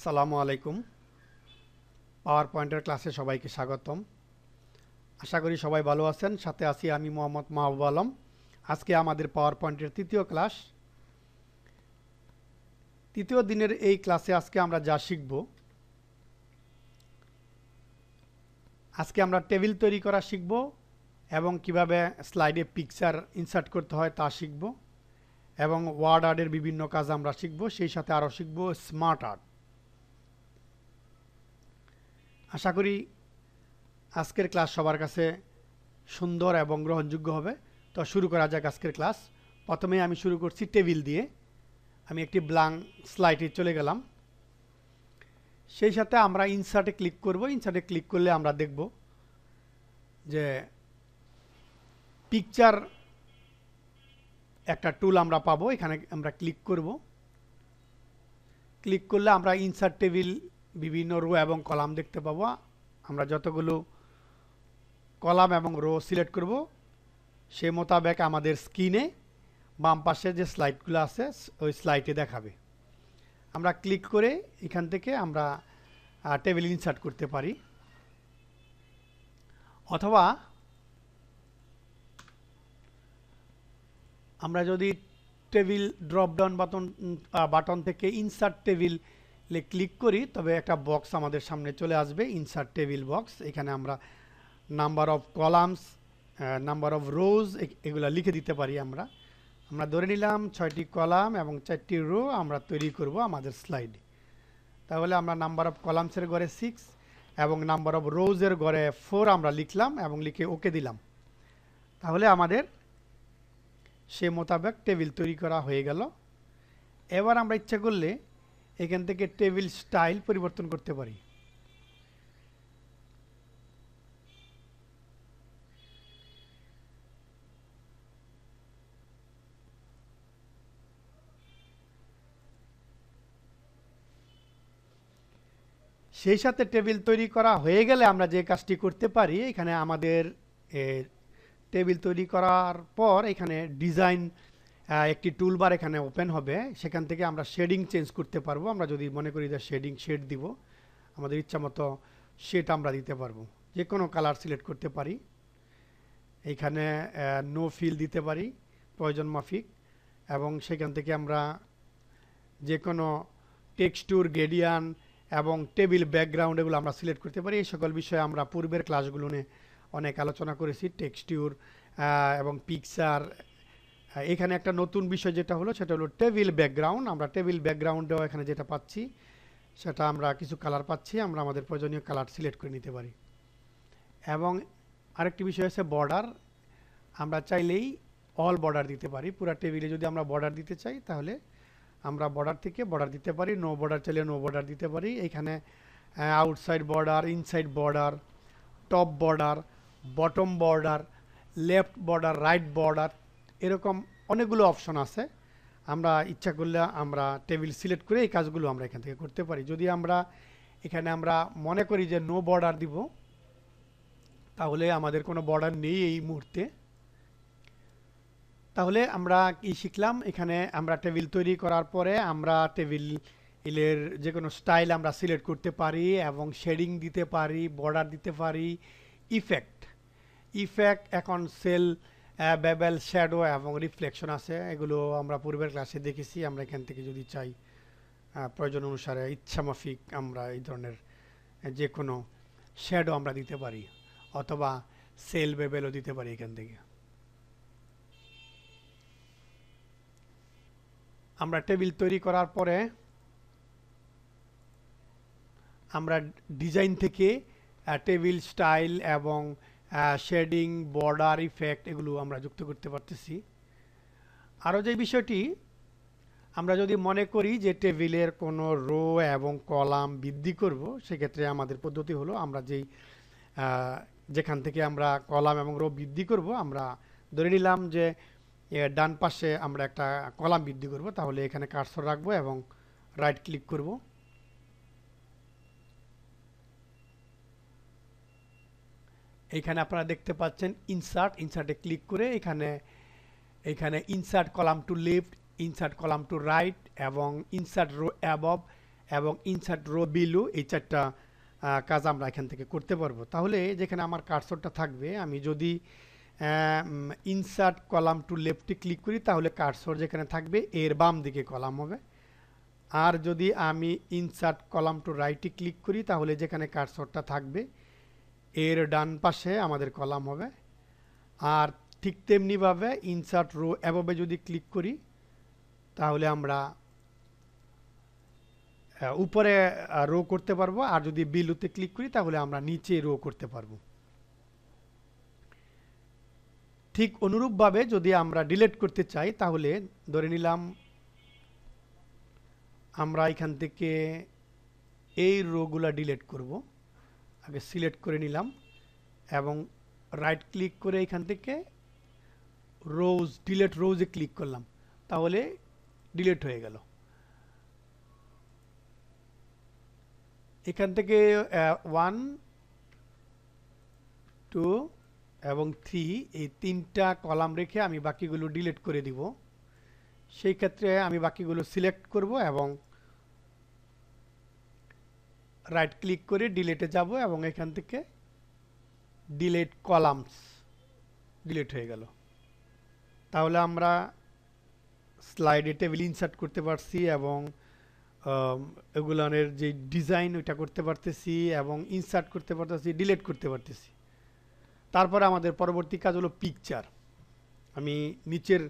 আসসালামু আলাইকুম। পাওয়ার পয়েন্টের ক্লাসে সবাইকে স্বাগতম। আশা করি সবাই ভালো আছেন। সাথে আছি আমি মোহাম্মদ মাহবুব আলম। আজকে আমাদের পাওয়ার পয়েন্টের তৃতীয় ক্লাস। তৃতীয় দিনের এই ক্লাসে আজকে আমরা যা শিখব, আজকে আমরা টেবিল তৈরি করা শিখব এবং কীভাবে স্লাইডে পিকচার ইনসার্ট করতে হয় তা শিখব এবং ওয়ার্ড আর্টের বিভিন্ন কাজ আমরা শিখব, সেই সাথে আরও শিখব স্মার্ট আর্ট। আশা করি আজকের ক্লাস সবার কাছে সুন্দর এবং গ্রহণযোগ্য হবে। তো শুরু করা যাক আজকের ক্লাস। প্রথমে আমি শুরু করছি টেবিল দিয়ে। আমি একটি ব্লাঙ্ক স্লাইডে চলে গেলাম। সেই সাথে আমরা ইনসার্টে ক্লিক করব। ইনসার্টে ক্লিক করলে আমরা দেখব যে পিকচার একটা টুল আমরা পাবো। এখানে আমরা ক্লিক করব। ক্লিক করলে আমরা ইনসার্ট টেবিল বিভিন্ন রো এবং কলাম দেখতে পাবো। আমরা যতগুলো কলাম এবং রো সিলেক্ট করব, সে মোতাবেক আমাদের স্ক্রিনে বাম পাশে যে স্লাইডগুলো আছে, ওই স্লাইডে দেখাবে। আমরা ক্লিক করে এখান থেকে আমরা টেবিল ইনসার্ট করতে পারি। অথবা আমরা যদি table drop down button button থেকে ইনসার্ট টেবিল ক্লিক করি, তবে একটা বক্স আমাদের সামনে চলে আসবে ইনসার্ট টেবিল বক্স এখানে আমরা number of columns number of rows এগুলো লিখে দিতে পারি আমরা। আমরা ধরে নিলাম ছয়টি কলাম এবং চারটি রো আমরা তৈরি করব আমাদের স্লাইডে তাহলে আমরা নাম্বার অফ কলামসের ঘরে সিক্স এবং নাম্বার অফ রোজের ঘরে ফোর আমরা লিখলাম এবং লিখে ওকে দিলাম। তাহলে আমাদের সে মোতাবেক টেবিল তৈরি করা হয়ে গেল। এবার আমরা ইচ্ছা করলে এখান থেকে টেবিল স্টাইল পরিবর্তন করতে পারি। সেই সাথে টেবিল তৈরি করা হয়ে গেলে আমরা যে কাজটি করতে পারি, এখানে আমাদের টেবিল তৈরি করার পর এখানে ডিজাইন একটি টুলবার এখানে ওপেন হবে। সেখান থেকে আমরা শেডিং চেঞ্জ করতে পারব। আমরা যদি মনে করি যে শেডিং শেড দিব, আমাদের ইচ্ছা মতো শেড আমরা দিতে পারব। যে কোনো কালার সিলেক্ট করতে পারি। এইখানে নো ফিল দিতে পারি, প্রয়োজন মাফিক। এবং সেখান থেকে আমরা যে কোনো টেক্সটুর গেডিয়ান এবং টেবিল ব্যাকগ্রাউন্ড এগুলো আমরা সিলেক্ট করতে পারি। এই সকল বিষয়ে আমরা পূর্বের ক্লাসগুলো নিয়ে অনেক আলোচনা করেছি। টেক্সটিউর এবং পিকচার এখানে একটা নতুন বিষয় যেটা হলো, সেটা হলো টেবিল ব্যাকগ্রাউন্ড আমরা টেবিল ব্যাকগ্রাউন্ডেও এখানে যেটা পাচ্ছি, সেটা আমরা কিছু কালার পাচ্ছি, আমরা আমাদের প্রয়োজনীয় কালার সিলেক্ট করে নিতে পারি। এবং আরেকটি বিষয় হচ্ছে বর্ডার আমরা চাইলেই অল বর্ডার দিতে পারি। পুরো টেবিলে যদি আমরা বর্ডার দিতে চাই, তাহলে আমরা বর্ডার থেকে বর্ডার দিতে পারি। নো বর্ডার চাইলে নো বর্ডার দিতে পারি। এখানে outside border inside border top border bottom border left border right border এরকম অনেকগুলো অপশন আছে। আমরা ইচ্ছা করলে আমরা টেবিল সিলেক্ট করে এই কাজগুলো আমরা এখান থেকে করতে পারি। যদি আমরা, এখানে আমরা মনে করি যে নো বর্ডার দিব, তাহলে আমাদের কোনো বর্ডার নেই এই মুহূর্তে। তাহলে আমরা কি শিখলাম? এখানে আমরা টেবিল তৈরি করার পরে আমরা টেবিলের যে কোনো স্টাইল আমরা সিলেক্ট করতে পারি এবং শেডিং দিতে পারি বর্ডার দিতে পারি ইফেক্ট ইফেক্ট এখন সেল বেবেল শ্যাডো এবং রিফ্লেকশন আছে, এগুলো আমরা পূর্বের ক্লাসে দেখেছি, আমরা এখান থেকে যদি চাই প্রয়োজন অনুসারে ইচ্ছামাফিক আমরা এই ধরনের যে কোনো শ্যাডো আমরা দিতে পারি, অথবা সেল বেবেলও দিতে পারি এখান থেকে। আমরা টেবিল তৈরি করার পরে আমরা ডিজাইন থেকে টেবিল, স্টাইল এবং শেডিং বর্ডার ইফেক্ট এগুলো আমরা যুক্ত করতে পারতেছি। আরও যে বিষয়টি, আমরা যদি মনে করি যে টেবিলের কোনো রো এবং কলাম বৃদ্ধি করব, সেক্ষেত্রে আমাদের পদ্ধতি হলো আমরা যেই যেখান থেকে আমরা কলাম এবং রো বৃদ্ধি করব, আমরা ধরে নিলাম যে ডান পাশে আমরা একটা কলাম বৃদ্ধি করব, তাহলে এখানে কার্সর রাখব এবং রাইট ক্লিক করব। এইখানে আপনারা দেখতে পাচ্ছেন ইনসার্ট ইনসার্টে ক্লিক করে এখানে এখানে insert column to left insert column to right এবং ইনসার্ট রো অ্যাবভ এবং ইনসার্ট রো বিলু এই চারটা কাজ আমরা এখান থেকে করতে পারব। তাহলে যেখানে আমার কার্সরটা থাকবে, আমি যদি ইনসার্ট কলাম টু লেফটে ক্লিক করি, তাহলে কার্সর যেখানে থাকবে, এর বাম দিকে কলাম হবে। আর যদি আমি ইনসার্ট কলাম টু রাইটে ক্লিক করি, তাহলে যেখানে কার্সরটা থাকবে এর ডান পাশে আমাদের কলাম হবে। আর ঠিক তেমনিভাবে ইনসার্ট রো অ্যাভাবে যদি ক্লিক করি, তাহলে আমরা উপরে রো করতে পারব। আর যদি বিলুতে ক্লিক করি, তাহলে আমরা নিচে রো করতে পারব। ঠিক অনুরূপভাবে যদি আমরা ডিলেট করতে চাই, তাহলে ধরে নিলাম, আমরা এখান থেকে এই রোগুলা ডিলেট করব। আগে সিলেক্ট করে নিলাম এবং রাইট ক্লিক করে এখান থেকে রোজ ডিলেট রোজে ক্লিক করলাম। তাহলে ডিলেট হয়ে গেল। এখান থেকে ওয়ান টু এবং থ্রি এই তিনটা কলাম রেখে আমি বাকিগুলো ডিলিট করে দিব। সেই ক্ষেত্রে আমি বাকিগুলো সিলেক্ট করব এবং রাইট ক্লিক করে ডিলেটে যাব এবং এখান থেকে ডিলেট কলামস ডিলেট হয়ে গেল। তাহলে আমরা স্লাইডে টেবিল ইনসার্ট করতে পারছি এবং আম, এগুলানের যে ডিজাইন ওইটা করতে পারতেছি এবং ইনসার্ট করতে পারতেছি ডিলেট করতে পারতেছি। তারপরে আমাদের পরবর্তী কাজ হলো পিকচার আমি নিচের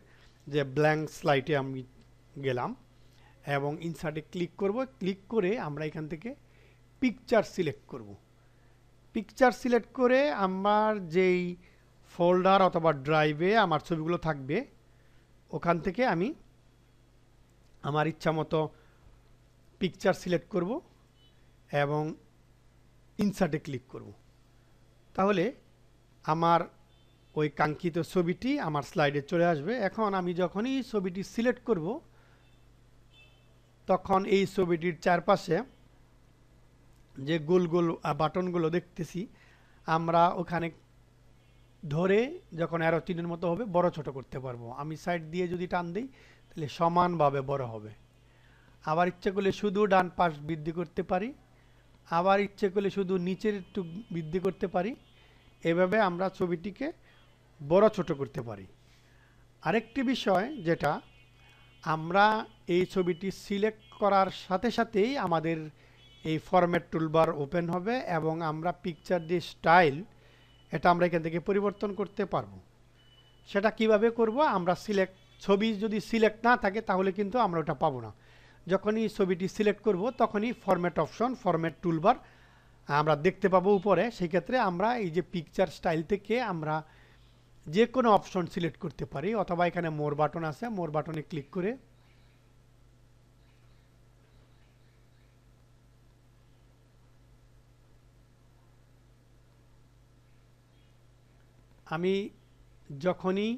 যে ব্ল্যাঙ্ক স্লাইডে আমি গেলাম এবং ইনসার্টে ক্লিক করব। ক্লিক করে আমরা এখান থেকে পিকচার সিলেক্ট করব। পিকচার সিলেক্ট করে আমার যেই ফোল্ডার অথবা ড্রাইভে আমার ছবিগুলো থাকবে, ওখান থেকে আমি আমার ইচ্ছা মতো পিকচার সিলেক্ট করব এবং ইনসার্টে ক্লিক করব। তাহলে আমার ওই কাঙ্ক্ষিত ছবিটি আমার স্লাইডে চলে আসবে। এখন আমি যখনই ছবিটি সিলেক্ট করব, তখন এই ছবিটির চারপাশে যে গোল গোল বাটনগুলো দেখতেছি, আমরা ওখানে ধরে যখন অ্যারো চিহ্নের মতো হবে, বড় ছোট করতে পারব। আমি সাইড দিয়ে যদি টান দিই, তাহলে সমানভাবে বড় হবে। আবার ইচ্ছে করলে শুধু ডান পাশ বৃদ্ধি করতে পারি। আবার ইচ্ছে করলে শুধু নিচের একটু বৃদ্ধি করতে পারি। এভাবে আমরা ছবিটিকে বড় ছোট করতে পারি। আরেকটি বিষয় যেটা, আমরা এই ছবিটি সিলেক্ট করার সাথে সাথেই আমাদের এই ফরম্যাট টুলবার ওপেন হবে এবং আমরা পিকচার যে স্টাইল এটা আমরা এখান থেকে পরিবর্তন করতে পারব। সেটা কীভাবে করব? আমরা সিলেক্ট ছবি যদি সিলেক্ট না থাকে তাহলে কিন্তু আমরা ওটা পাবো না। যখনই ছবিটি সিলেক্ট করব, তখনই ফরম্যাট অপশন ফরম্যাট টুলবার আমরা দেখতে পাবো উপরে। সেই ক্ষেত্রে আমরা এই যে পিকচার স্টাইল থেকে আমরা যে কোনো অপশন সিলেক্ট করতে পারি, অথবা এখানে মোর বাটন আছে মোর বাটনে ক্লিক করে আমি যখনই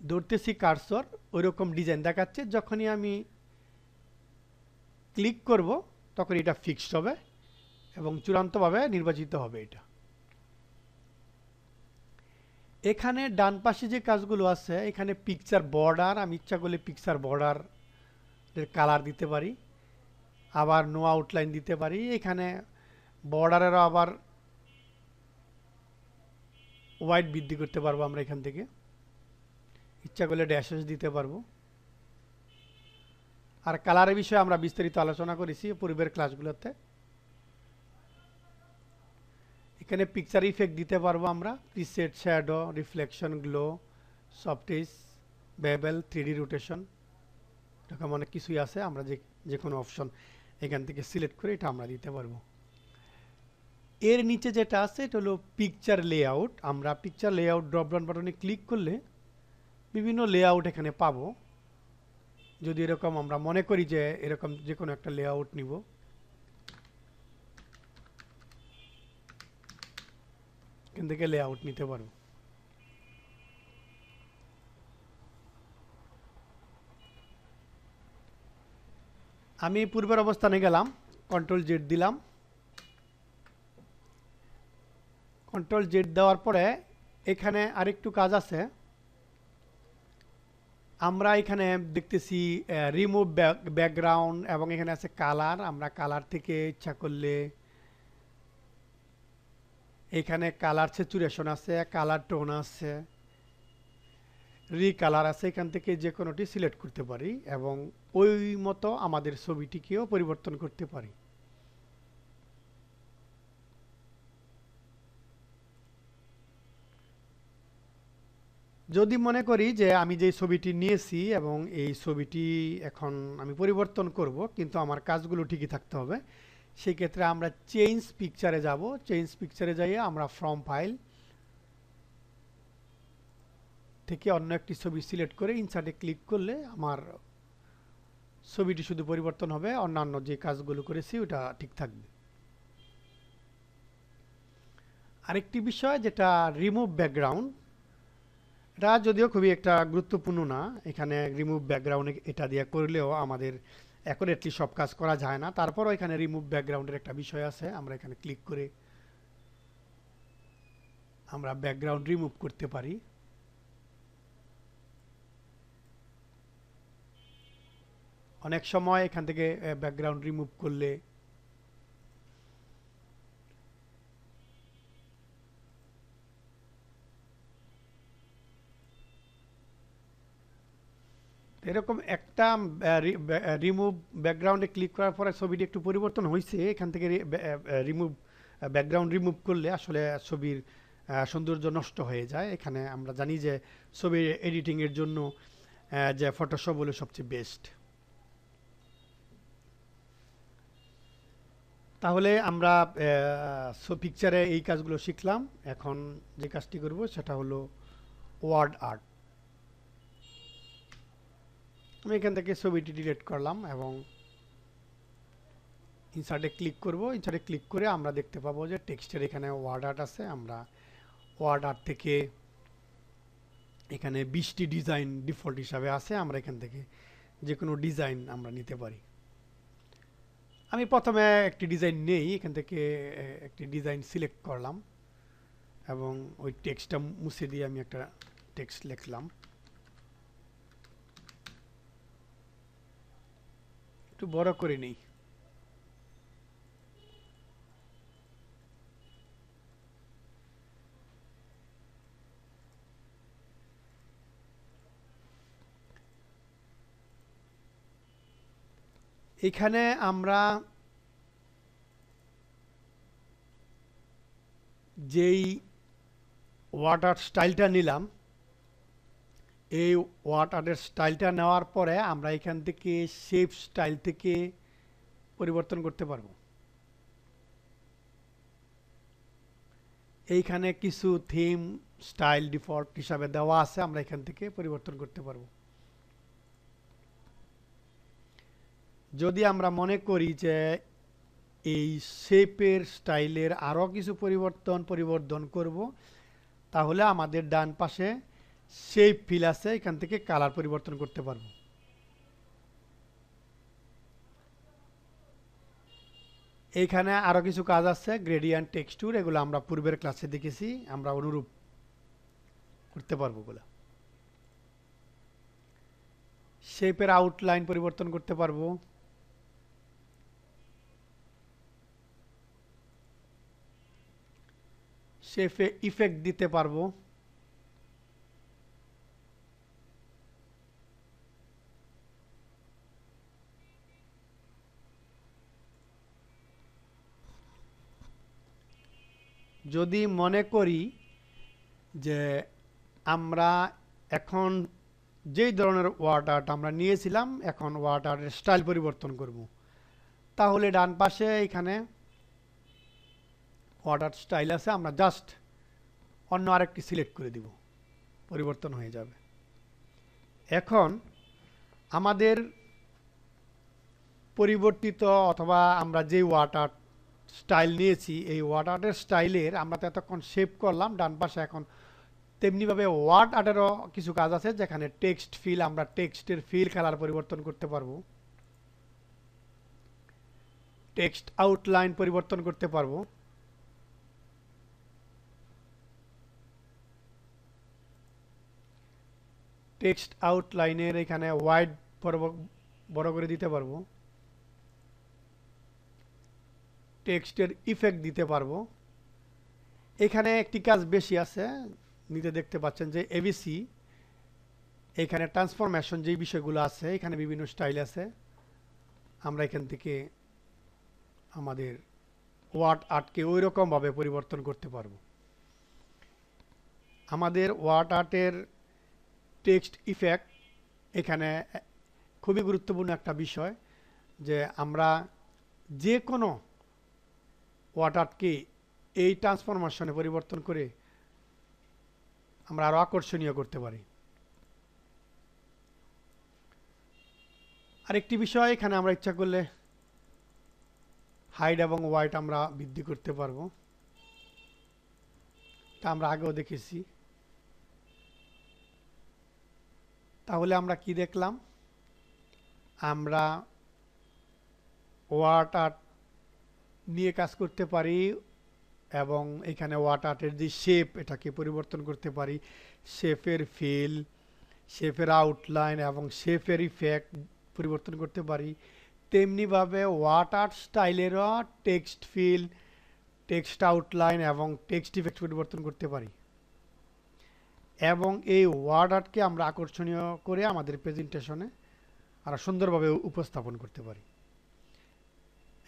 ধরতেছি কার্সর ওইরকম ডিজাইন দেখাচ্ছে। যখনই আমি ক্লিক করব, তখন এটা ফিক্সড হবে এবং চূড়ান্তভাবে নির্বাচিত হবে এটা। এখানে ডান পাশে যে কাজগুলো আছে, এখানে পিকচার বর্ডার আমি ইচ্ছা করলে পিকচার বর্ডার কালার দিতে পারি। আবার নো আউটলাইন দিতে পারি। এখানে বর্ডারেরও আবার হোয়াইট বৃদ্ধি করতে পারব আমরা এখান থেকে। ইচ্ছা করলে ড্যাশেস দিতে পারব। আর কালারের বিষয়ে আমরা বিস্তারিত আলোচনা করেছি পূর্বের ক্লাসগুলোতে এখানে পিকচার ইফেক্ট দিতে পারব আমরা। Preset shadow reflection glow soft edges bevel three rotation এরকম অনেক কিছুই আছে, আমরা যে যে কোনো অপশন এখান থেকে সিলেক্ট করে এটা আমরা দিতে পারব। এর নিচে যেটা আছে, এটা হলো পিকচার লেআউট আমরা পিকচার লেআউট ড্রপডাউন বাটনে ক্লিক করলে বিভিন্ন লেআউট এখানে পাবো। যদি এরকম আমরা মনে করি যে এরকম যে কোনো একটা লেআউট নিব। এখান থেকে লেআউট নিতে পারব আমি পূর্বের অবস্থানে গেলাম কন্ট্রোল জেড দিলাম। কন্ট্রোল জেড দেওয়ার পরে এখানে আরেকটু কাজ আছে। আমরা এখানে দেখতেছি রিমুভ ব্যাকগ্রাউন্ড এবং এখানে আছে কালার আমরা কালার থেকে ইচ্ছা করলে এখানে কালার স্যাচুরেশন আছে কালার টোন আছে রিকালার আছে। এখান থেকে যে কোনোটি সিলেক্ট করতে পারি এবং ওই মতো আমাদের ছবিটিকেও পরিবর্তন করতে পারি। যদি মনে করি যে আমি যে ছবিটি নিয়েছি এবং এই ছবিটি এখন আমি পরিবর্তন করব, কিন্তু আমার কাজগুলো ঠিকই থাকতে হবে সেই ক্ষেত্রে আমরা চেঞ্জ পিকচারে যাব। চেঞ্জ পিকচারে যাইয়ে আমরা ফ্রম ফাইল থেকে অন্য একটি ছবি সিলেক্ট করে ইনসার্টে ক্লিক করলে আমার ছবিটি শুধু পরিবর্তন হবে, অন্যান্য যে কাজগুলো করেছি ওটা ঠিক থাকবে। আরেকটি বিষয় যেটা রিমুভ ব্যাকগ্রাউন্ড এটা যদিও খুবই একটা গুরুত্বপূর্ণ না, এখানে রিমুভ ব্যাকগ্রাউন্ডে এটা দিয়ে করলেও আমাদের অ্যাকুরেটলি সব কাজ করা যায় না। তারপরও এখানে রিমুভ ব্যাকগ্রাউন্ডের একটা বিষয় আছে, আমরা এখানে ক্লিক করে আমরা ব্যাকগ্রাউন্ড রিমুভ করতে পারি। অনেক সময় এখান থেকে ব্যাকগ্রাউন্ড রিমুভ করলে এরকম একটা রিমুভ ব্যাকগ্রাউন্ডে ক্লিক করার পরে ছবিটি একটু পরিবর্তন হয়েছে এখান থেকে রিমুভ ব্যাকগ্রাউন্ড রিমুভ করলে আসলে ছবির সৌন্দর্য নষ্ট হয়ে যায়। এখানে আমরা জানি যে ছবি এডিটিংয়ের জন্য যে ফটোশপ হলো সবচেয়ে বেস্ট তাহলে আমরা পিকচারে এই কাজগুলো শিখলাম। এখন যে কাজটি করব সেটা হলো ওয়ার্ড আর্ট আমি এখান থেকে ছবিটি ডিলিট করলাম এবং ইনসার্টে ক্লিক করব। ইনসার্টে ক্লিক করে আমরা দেখতে পাবো যে টেক্সটের এখানে ওয়ার্ড আর্ট আছে। আমরা ওয়ার্ড আর্ট থেকে এখানে বিশটি ডিজাইন ডিফল্ট হিসাবে আছে। আমরা এখান থেকে যে কোনো ডিজাইন আমরা নিতে পারি। আমি প্রথমে একটি ডিজাইন নেই, এখান থেকে একটি ডিজাইন সিলেক্ট করলাম এবং ওই টেক্সটটা মুছে দিয়ে আমি একটা টেক্সট লিখলাম। একটু বড় করে নেই। এখানে আমরা যেই ওয়াটার স্টাইলটা নিলাম এই ওয়াটারের স্টাইলটা নেওয়ার পরে আমরা এখান থেকে শেপ স্টাইল থেকে পরিবর্তন করতে পারব। এইখানে কিছু থিম স্টাইল ডিফল্ট হিসাবে দেওয়া আছে, আমরা এখান থেকে পরিবর্তন করতে পারব। যদি আমরা মনে করি যে এই শেপের স্টাইলের আরও কিছু পরিবর্তন পরিবর্তন করব, তাহলে আমাদের ডান পাশে শেপ ফিল আছে, এখান থেকে কালার পরিবর্তন করতে পারব। এইখানে আরও কিছু কাজ আছে গ্রেডিয়ান্ট টেক্সটুর এগুলো আমরা পূর্বের ক্লাসে দেখেছি, আমরা অনুরূপ করতে পারব ওগুলো। শেপের আউটলাইন পরিবর্তন করতে পারব। শেফে ইফেক্ট দিতে পারব। যদি মনে করি যে আমরা এখন যেই ধরনের ওয়ার্ড আর্ট আমরা নিয়েছিলাম, এখন ওয়ার্ড আর্টের স্টাইল পরিবর্তন করব। তাহলে ডান পাশে এখানে ওয়াটার স্টাইল আছে, আমরা জাস্ট অন্য আরেকটি সিলেক্ট করে দিব। পরিবর্তন হয়ে যাবে। এখন আমাদের পরিবর্তিত অথবা আমরা যে ওয়াটার স্টাইল নিয়েছি, এই ওয়ার্ড আর্টের স্টাইলের আমরা তো এতক্ষণ শেপ করলাম, ডান পাশে এখন তেমনিভাবে ওয়ার্ড আর্টেরও কিছু কাজ আছে যেখানে টেক্সট ফিল আমরা টেক্সটের ফিল কালার পরিবর্তন করতে পারব। টেক্সট আউটলাইন পরিবর্তন করতে পারব। টেক্সট আউটলাইনের এখানে ওয়াইড বড় বড় করে দিতে পারব। টেক্সটের ইফেক্ট দিতে পারব। এখানে একটি কাজ বেশি আছে, নিতে দেখতে পাচ্ছেন যে এবিসি এখানে ট্রান্সফরমেশন যেই বিষয়গুলো আছে, এখানে বিভিন্ন স্টাইল আছে। আমরা এখান থেকে আমাদের ওয়ার্ড আর্টকে ওই রকমভাবে পরিবর্তন করতে পারব। আমাদের ওয়ার্ড আর্টের টেক্সট ইফেক্ট এখানে খুবই গুরুত্বপূর্ণ একটা বিষয় যে আমরা যে কোনো আর্টকে এই ট্রান্সফরমেশনে পরিবর্তন করে আমরা আরও আকর্ষণীয় করতে পারি। আরেকটি বিষয়, এখানে আমরা ইচ্ছা করলে হাইড এবং ওয়াইট আমরা বৃদ্ধি করতে পারব। তা আমরা আগেও দেখেছি। তাহলে আমরা কি দেখলাম? আমরা ওয়ার্ড আর্ট নিয়ে কাজ করতে পারি এবং এখানে ওয়ার্ড আর্টের যে শেপ এটাকে পরিবর্তন করতে পারি। শেফের ফিল শেফের আউটলাইন এবং শেফের ইফেক্ট পরিবর্তন করতে পারি। তেমনিভাবে ওয়ার্ড আর্ট স্টাইলেরও টেক্সট ফিল টেক্সট আউটলাইন এবং টেক্সট ইফেক্ট পরিবর্তন করতে পারি। এবং এই ওয়ার্ড আর্টকে আমরা আকর্ষণীয় করে আমাদের প্রেজেন্টেশনে আরও সুন্দরভাবে উপস্থাপন করতে পারি।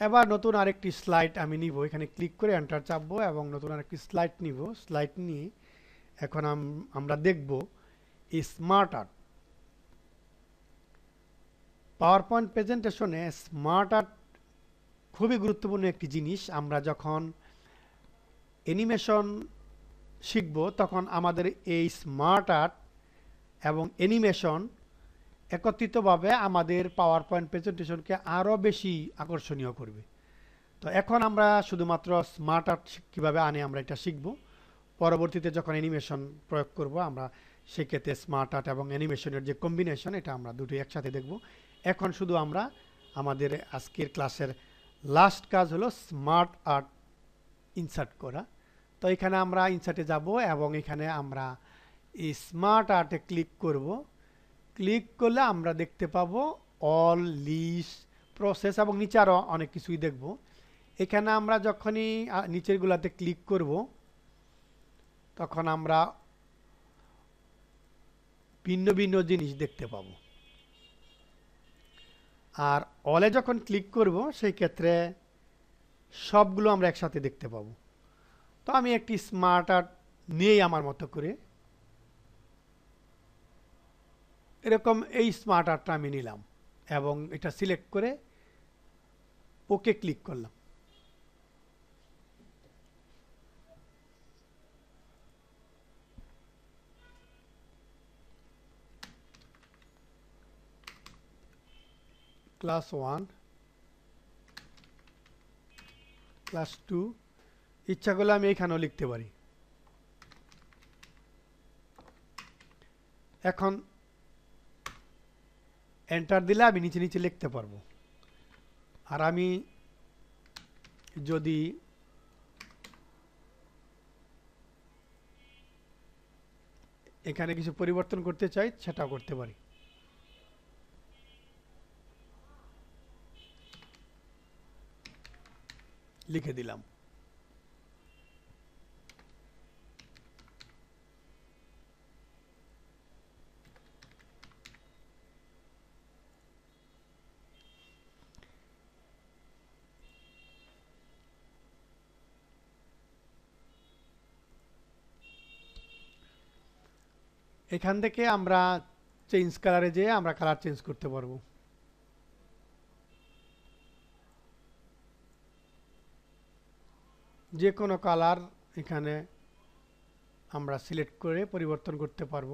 এবার নতুন আরেকটি স্লাইড আমি নিব। এখানে ক্লিক করে এন্টার চাপবো এবং নতুন আরেকটি স্লাইড নিব। স্লাইড নিয়ে এখন আমরা দেখব এই স্মার্ট আর্ট পাওয়ার পয়েন্ট প্রেজেন্টেশনে স্মার্ট আর্ট খুবই গুরুত্বপূর্ণ একটি জিনিস। আমরা যখন অ্যানিমেশন শিখব, তখন আমাদের এই স্মার্ট আর্ট এবং অ্যানিমেশন একত্রিতভাবে আমাদের পাওয়ার পয়েন্ট প্রেজেন্টেশনকে আরও বেশি আকর্ষণীয় করবে। তো এখন আমরা শুধুমাত্র স্মার্ট আর্ট কীভাবে আনে আমরা এটা শিখব। পরবর্তীতে যখন অ্যানিমেশন প্রয়োগ করব, আমরা সেক্ষেত্রে স্মার্ট আর্ট এবং অ্যানিমেশনের যে কম্বিনেশন এটা আমরা দুটো একসাথে দেখব। এখন শুধু আমরা আমাদের আজকের ক্লাসের লাস্ট কাজ হলো স্মার্ট আর্ট ইনসার্ট করা। তো এখানে আমরা ইনসার্টে যাব এবং এখানে আমরা এই স্মার্ট আর্টে ক্লিক করব। ক্লিক করলে আমরা দেখতে পাবো অল লিস্ট প্রসেস এবং নিচে আরও অনেক কিছুই দেখব। এখানে আমরা যখনই নিচেরগুলাতে ক্লিক করব, তখন আমরা ভিন্ন ভিন্ন জিনিস দেখতে পাবো। আর অলে যখন ক্লিক করব, সেই ক্ষেত্রে সবগুলো আমরা একসাথে দেখতে পাবো। তো আমি একটি স্মার্ট আর্ট নিয়েই আমার মতো করে এরকম এই স্মার্ট আর্টটা আমি নিলাম এবং এটা সিলেক্ট করে ওকে ক্লিক করলাম। ক্লাস ওয়ান ক্লাস টু ইচ্ছা করলে আমি এখানেও লিখতে পারি। এখন এন্টার দিলে আমি নিচে নিচে লিখতে পারব। আর আমি যদি এখানে কিছু পরিবর্তন করতে চাই, সেটাও করতে পারি। লিখে দিলাম। এখান থেকে আমরা চেঞ্জ কালারে যেয়ে আমরা কালার চেঞ্জ করতে পারব। যে কোনো কালার এখানে আমরা সিলেক্ট করে পরিবর্তন করতে পারব।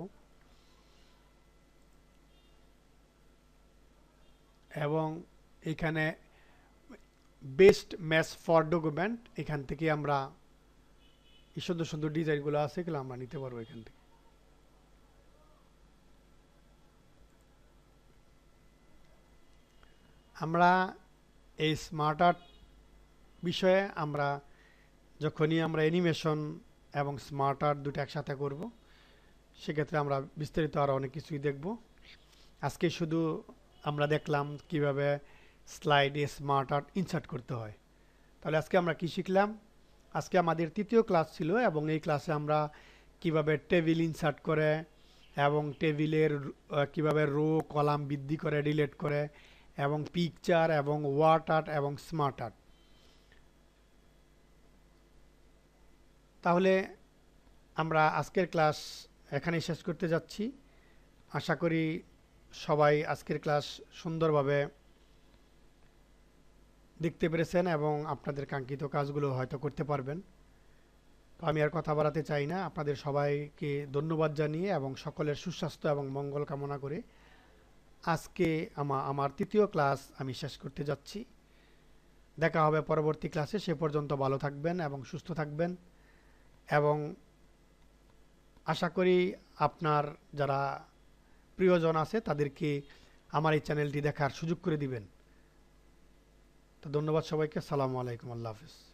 এবং এখানে বেস্ট ম্যাচ ফর ডকুমেন্ট এখান থেকে আমরা সুন্দর সুন্দর ডিজাইনগুলো আছে এগুলো আমরা নিতে পারব এখান থেকে। আমরা এই স্মার্ট আর্ট বিষয়ে আমরা যখনই আমরা অ্যানিমেশন এবং স্মার্ট আর্ট দুটো একসাথে করব, সেক্ষেত্রে আমরা বিস্তারিত আরও অনেক কিছুই দেখব। আজকে শুধু আমরা দেখলাম কীভাবে স্লাইডে স্মার্ট আর্ট ইনসার্ট করতে হয়। তাহলে আজকে আমরা কি শিখলাম? আজকে আমাদের তৃতীয় ক্লাস ছিল এবং এই ক্লাসে আমরা কীভাবে টেবিল ইনসার্ট করে এবং টেবিলের কীভাবে রো কলাম বৃদ্ধি করে ডিলেট করে এবং পিকচার এবং ওয়ার্ড আর্ট এবং স্মার্ট আর্ট তাহলে আমরা আজকের ক্লাস এখানেই শেষ করতে যাচ্ছি। আশা করি সবাই আজকের ক্লাস সুন্দরভাবে দেখতে পেরেছেন এবং আপনাদের কাঙ্ক্ষিত কাজগুলো হয়তো করতে পারবেন। তো আমি আর কথা বাড়াতে চাই না। আপনাদের সবাইকে ধন্যবাদ জানিয়ে এবং সকলের সুস্বাস্থ্য এবং মঙ্গল কামনা করে আজকে আমা, আমার তৃতীয় ক্লাস আমি শেষ করতে যাচ্ছি। দেখা হবে পরবর্তী ক্লাসে সে পর্যন্ত ভালো থাকবেন এবং সুস্থ থাকবেন। এবং আশা করি আপনার যারা প্রিয়জন আছে, তাদেরকে আমার এই চ্যানেলটি দেখার সুযোগ করে দিবেন। তো ধন্যবাদ সবাইকে। সালামু আলাইকুম। আল্লাহ হাফিজ।